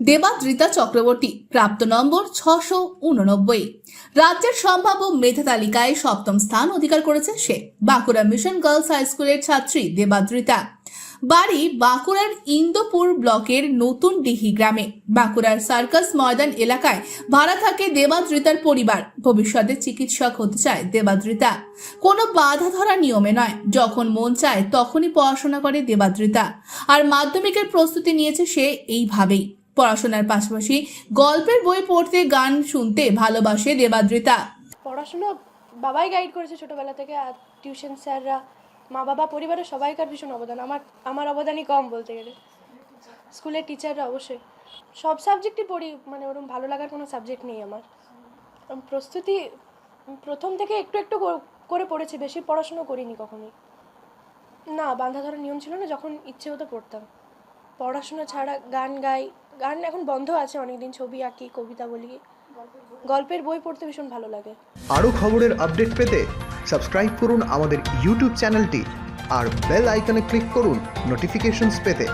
দেবাদ্রিতা চক্রবর্তী, প্রাপ্ত নম্বর ছশো উননব্বই। রাজ্যের সম্ভাব্য মেধা তালিকায় সপ্তম স্থান অধিকার করেছে সে, বাঁকুড়া মিশন গার্লস হাই স্কুলের ছাত্রী দেবাদ্রিতা বাড়ি বাঁকুড়ার ইন্দোপুর ব্লকের নতুন ডিহি গ্রামে। বাঁকুড়ার সার্কাস ময়দান এলাকায় ভাড়া থাকে দেবাদ্রিতার পরিবার, ভবিষ্যতে চিকিৎসক হতে চায় দেবাদ্রিতা কোনো বাধা ধরা নিয়মে নয়, যখন মন চায় তখনই পড়াশোনা করে দেবাদ্রিতা আর মাধ্যমিকের প্রস্তুতি নিয়েছে সে এইভাবেই। পড়াশোনার পাশাপাশি গল্পের বই পড়তে, গান শুনতে ভালোবাসে দেবাদ্রিতা। পড়াশুনো বাবাই গাইড করেছে ছোটবেলা থেকে, আর টিউশন স্যাররা মা বাবা পরিবারের সবাইকার ভীষণ অবদান। আমার আমার অবদানই কম বলতে গেলে। স্কুলের টিচাররা অবশ্যই। সব সাবজেক্টই পড়ি মানে ওরকম ভালো লাগার কোনো সাবজেক্ট নেই আমার। প্রস্তুতি প্রথম থেকে একটু একটু কর- পড়েছি, বেশি পড়াশুনো করিনি কখনোই। না, বাঁধা ধরার নিয়ম ছিল না, যখন ইচ্ছে হতো পড়তাম। পড়াশোনা ছাড়া গান গাই গান এখন বন্ধ আছে, অনেকদিন ছবি আঁকি, কবিতা বলি। গল্পের বই পড়তে ভীষণ ভালো লাগে। আরও খবরের আপডেট পেতে সাবস্ক্রাইব করুন আমাদের ইউটিউব চ্যানেলটি আর বেল আইকনে ক্লিক করুন নোটিফিকেশনস পেতে।